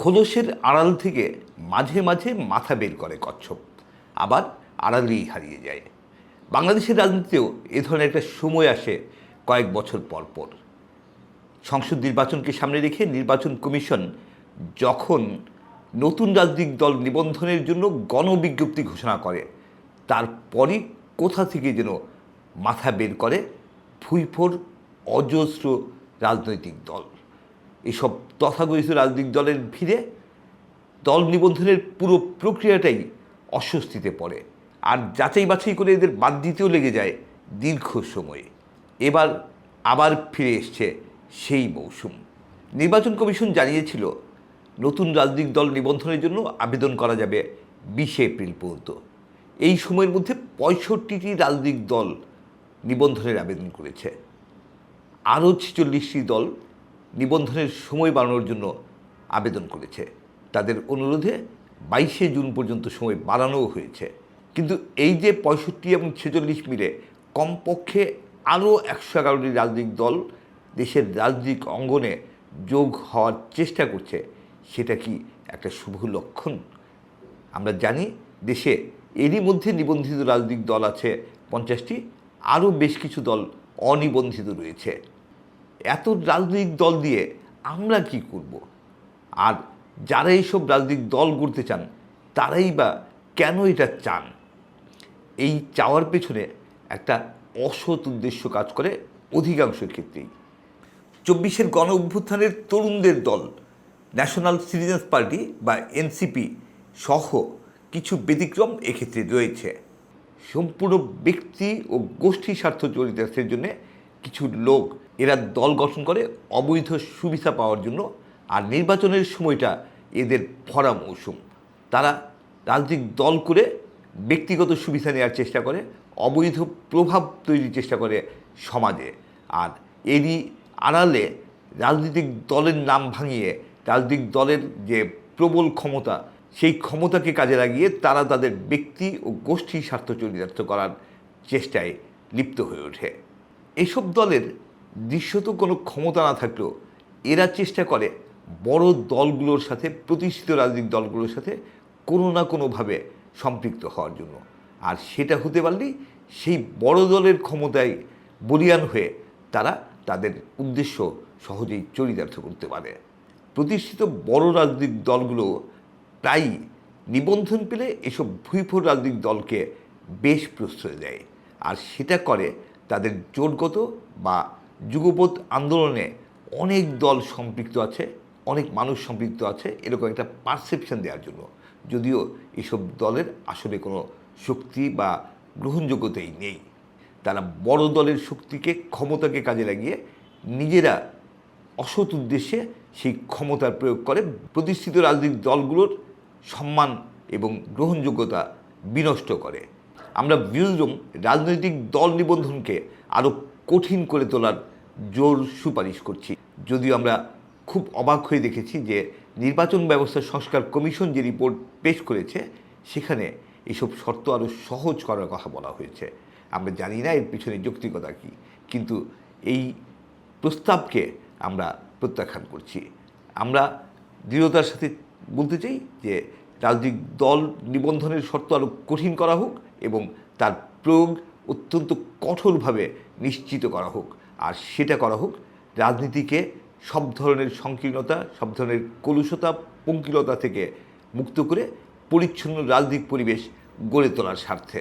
খোলসের আড়াল থেকে মাঝে মাঝে মাথা বের করে কচ্ছপ। আবার আড়ালেই হারিয়ে যায়। বাংলাদেশের রাজনীতিতেও এ ধরনের একটা সময় আসে কয়েক বছর পর পর। সংসদ নির্বাচনকে সামনে রেখে নির্বাচন কমিশন যখন নতুন রাজনৈতিক দল নিবন্ধনের জন্য গণবিজ্ঞপ্তি ঘোষণা করে, তারপরই কোথা থেকে যেন মাথা বের করে ফুইফোর অজস্র রাজনৈতিক দল। এসব তথাকথিত রাজনৈতিক দলের ভিড়ে দল নিবন্ধনের পুরো প্রক্রিয়াটাই অস্বস্তিতে পড়ে। আর যাচাই বাছাই করে এদের বাদ দিতেও লেগে যায় দীর্ঘ সময়ে। এবার আবার ফিরে এসছে সেই মৌসুম। নির্বাচন কমিশন জানিয়েছিল, নতুন রাজনৈতিক দল নিবন্ধনের জন্য আবেদন করা যাবে বিশে এপ্রিল পর্যন্ত। এই সময়ের মধ্যে পঁয়ষট্টিটি রাজনৈতিক দল নিবন্ধনের আবেদন করেছে। আরও ছেচল্লিশটি দল নিবন্ধনের সময় বাড়ানোর জন্য আবেদন করেছে। তাদের অনুরোধে বাইশে জুন পর্যন্ত সময় বাড়ানোও হয়েছে। কিন্তু এই যে পঁয়ষট্টি এবং ছেচল্লিশ মিলে কমপক্ষে আরও একশো এগারোটি রাজনৈতিক দল দেশের রাজনৈতিক অঙ্গনে যোগ হওয়ার চেষ্টা করছে, সেটা কি একটা শুভ লক্ষণ? আমরা জানি দেশে এরই মধ্যে নিবন্ধিত রাজনৈতিক দল আছে পঞ্চাশটি, আরও বেশ কিছু দল অনিবন্ধিত রয়েছে। এত রাজনৈতিক দল দিয়ে আমরা কি করব? আর যারা এইসব রাজনৈতিক দল করতে চান, তারাই বা কেন এটা চান? এই চাওয়ার পেছনে একটা অসৎ উদ্দেশ্য কাজ করে অধিকাংশ ক্ষেত্রেই। চব্বিশের গণ অভ্যুত্থানের তরুণদের দল ন্যাশনাল সিটিজেন্স পার্টি বা এনসিপি সহ কিছু ব্যতিক্রম এক্ষেত্রে রয়েছে। সম্পূর্ণ ব্যক্তি ও গোষ্ঠী স্বার্থ চরিতার্থের জন্য কিছু লোক এরা দল গঠন করে অবৈধ সুবিধা পাওয়ার জন্য আর নির্বাচনের সময়টা এদের ভরা মৌসুম। তারা রাজনৈতিক দল করে ব্যক্তিগত সুবিধা নেওয়ার চেষ্টা করে, অবৈধ প্রভাব তৈরির চেষ্টা করে সমাজে। আর এরই আড়ালে রাজনৈতিক দলের নাম ভাঙিয়ে রাজনৈতিক দলের যে প্রবল ক্ষমতা, সেই ক্ষমতাকে কাজে লাগিয়ে তারা তাদের ব্যক্তি ও গোষ্ঠী স্বার্থ চরিতার্থ করার চেষ্টায় লিপ্ত হয়ে ওঠে। এসব দলের দৃশ্যত কোনো ক্ষমতা না থাকলেও এরা চেষ্টা করে বড় দলগুলোর সাথে, প্রতিষ্ঠিত রাজনৈতিক দলগুলোর সাথে কোনো না কোনোভাবে সম্পৃক্ত হওয়ার জন্য। আর সেটা হতে পারলেই সেই বড় দলের ক্ষমতায় বলিয়ান হয়ে তারা তাদের উদ্দেশ্য সহজেই চরিতার্থ করতে পারে। প্রতিষ্ঠিত বড় রাজনৈতিক দলগুলো প্রায়ই নিবন্ধন পেলে এসব ভুইফোর রাজনৈতিক দলকে বেশ প্রশ্রয় দেয়। আর সেটা করে তাদের জোটগত বা যুগপৎ আন্দোলনে অনেক দল সম্পৃক্ত আছে, অনেক মানুষ সম্পৃক্ত আছে, এরকম একটা পারসেপশন দেওয়ার জন্য। যদিও এসব দলের আসলে কোনো শক্তি বা গ্রহণযোগ্যতাই নেই। তারা বড় দলের শক্তিকে, ক্ষমতাকে কাজে লাগিয়ে নিজেরা অসৎ উদ্দেশ্যে সেই ক্ষমতার প্রয়োগ করে। প্রতিষ্ঠিত রাজনৈতিক দলগুলোর সম্মান এবং গ্রহণযোগ্যতা বিনষ্ট করে। আমরা বিরোধম রাজনৈতিক দল নিবন্ধনকে আরও কঠিন করে তোলার জোর সুপারিশ করছি। যদিও আমরা খুব অবাক হয়ে দেখেছি যে নির্বাচন ব্যবস্থা সংস্কার কমিশন যে রিপোর্ট পেশ করেছে, সেখানে এসব শর্ত আরও সহজ করার কথা বলা হয়েছে। আমরা জানি না এর পিছনে যৌক্তিকতা কী, কিন্তু এই প্রস্তাবকে আমরা প্রত্যাখ্যান করছি। আমরা দৃঢ়তার সাথে বলতে চাই যে রাজনৈতিক দল নিবন্ধনের শর্ত আরও কঠিন করা হোক এবং তার প্রয়োগ অত্যন্ত কঠোরভাবে নিশ্চিত করা হোক। আর সেটা করা হোক, রাজনীতিকে সব ধরনের সংকীর্ণতা, সব ধরনের কলুষতা, পঙ্কিলতা থেকে মুক্ত করে পরিচ্ছন্ন রাজনৈতিক পরিবেশ গড়ে তোলার স্বার্থে।